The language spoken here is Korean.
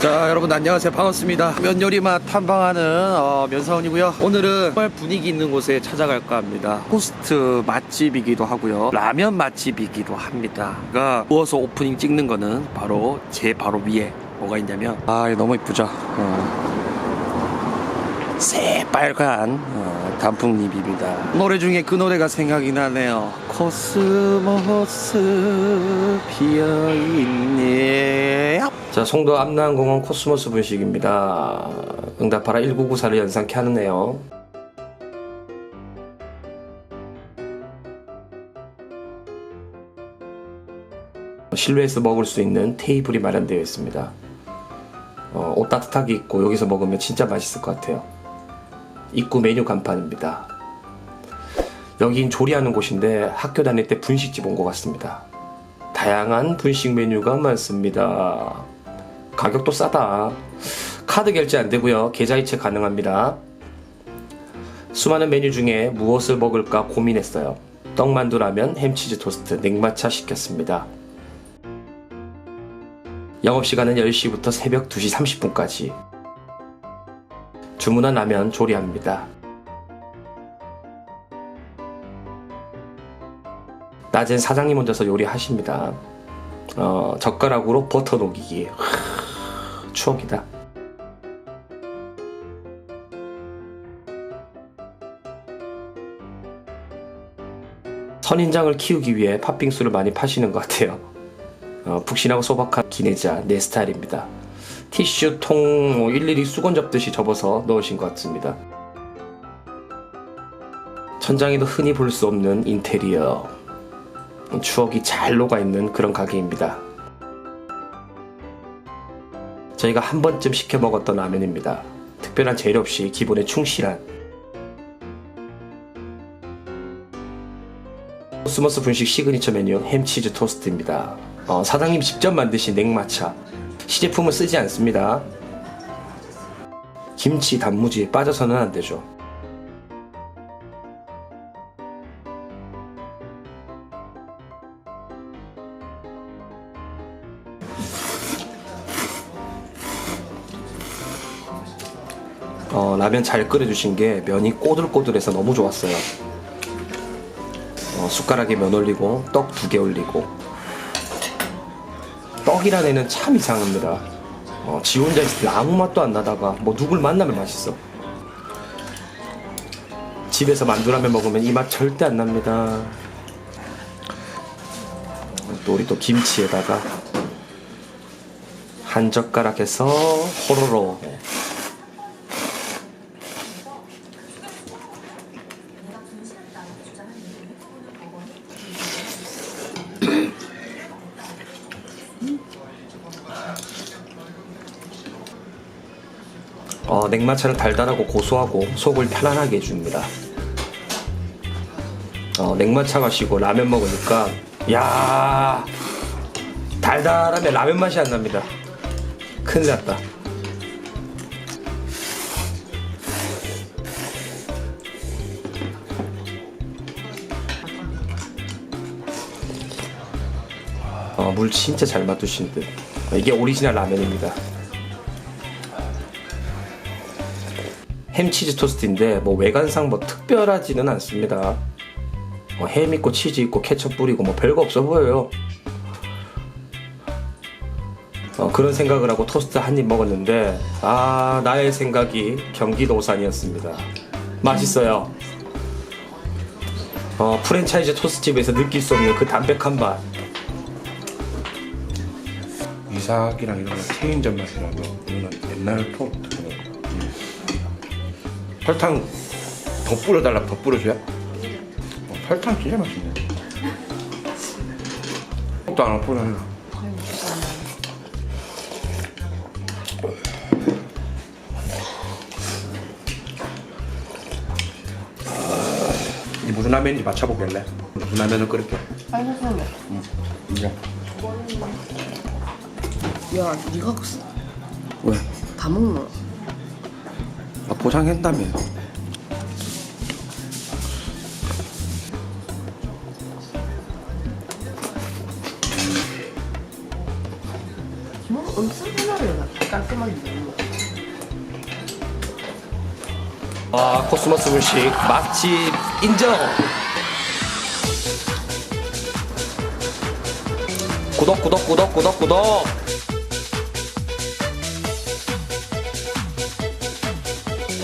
자 여러분 안녕하세요. 반갑습니다. 면 요리 맛 탐방하는 어, 면사원이고요. 오늘은 정말 분위기 있는 곳에 찾아갈까 합니다. 호스트 맛집이기도 하고요. 라면 맛집이기도 합니다. 그러니까 누워서 오프닝 찍는 거는 바로 제 바로 위에 뭐가 있냐면 아 너무 이쁘죠? 어. 새빨간 어, 단풍잎입니다. 노래 중에 그 노래가 생각이 나네요. 코스모스 피어있네 자 송도 암나항공원 코스모스 분식입니다. 응답하라 1994를 연상케 하네요 실내에서 먹을 수 있는 테이블이 마련되어 있습니다. 어, 옷 따뜻하게 입고 여기서 먹으면 진짜 맛있을 것 같아요 입구 메뉴 간판입니다. 여긴 조리하는 곳인데 학교 다닐 때 분식집 온 것 같습니다. 다양한 분식 메뉴가 많습니다. 가격도 싸다. 카드 결제 안 되고요. 계좌이체 가능합니다. 수많은 메뉴 중에 무엇을 먹을까 고민했어요. 떡만두라면 햄치즈 토스트, 냉마차 시켰습니다. 영업시간은 10시부터 새벽 2시 30분까지. 주문한 라면 조리합니다. 낮엔 사장님 혼자서 요리하십니다. 어, 젓가락으로 버터 녹이기. 하, 추억이다. 선인장을 키우기 위해 팥빙수를 많이 파시는 것 같아요. 어, 푹신하고 소박한 기내자 내 스타일입니다. 티슈통 뭐 일일이 수건 접듯이 접어서 넣으신 것 같습니다. 천장에도 흔히 볼 수 없는 인테리어. 추억이 잘 녹아 있는 그런 가게입니다. 저희가 한 번쯤 시켜 먹었던 라면입니다. 특별한 재료 없이 기본에 충실한 코스모스 분식 시그니처 메뉴 햄치즈 토스트입니다. 어, 사장님 직접 만드신 냉마차 시제품을 쓰지 않습니다. 김치, 단무지 빠져서는 안 되죠. 어, 라면 잘 끓여주신 게 면이 꼬들꼬들해서 너무 좋았어요. 어, 숟가락에 면 올리고 떡 두 개 올리고 떡이란 애는 참 이상합니다. 어, 지 혼자 있을 때 아무 맛도 안 나다가 뭐 누굴 만나면 맛있어. 집에서 만두라면 먹으면 이 맛 절대 안 납니다. 또 우리 또 김치에다가 한 젓가락 해서 호로로 어, 냉마차는 달달하고 고소하고 속을 편안하게 해줍니다. 어, 냉마차 마시고 라면 먹으니까 야 달달하면 라면 맛이 안 납니다. 큰일 났다. 어, 물 진짜 잘 맞두신 듯. 어, 이게 오리지널 라면입니다. 햄치즈 토스트인데 뭐 외관상 뭐 특별하지는 않습니다. 뭐 햄 있고 치즈 있고 케첩 뿌리고 뭐 별거 없어 보여요. 어, 그런 생각을 하고 토스트 한 입 먹었는데 아 나의 생각이 경기도 오산이었습니다. 맛있어요. 어, 프랜차이즈 토스트집에서 느낄 수 없는 그 담백한 맛. 이삭이랑 이런 거 체인점 맛이라고 이거는 옛날 토스트 설탕 더 뿌려달라 더 뿌려줘야? 어, 설탕 진짜 맛있네 또안 뿌려달라 이 무슨 라면인지 맞춰보길래 무슨 라면을 끓일게 알겠어요. 이거 야, 니가 왜? 다 먹노? 아, 포장했다며. 엄청 하나를 깔끔하게 거. 아 코스모스 물식 맛집 인정 구독 구독 구독 구독 구독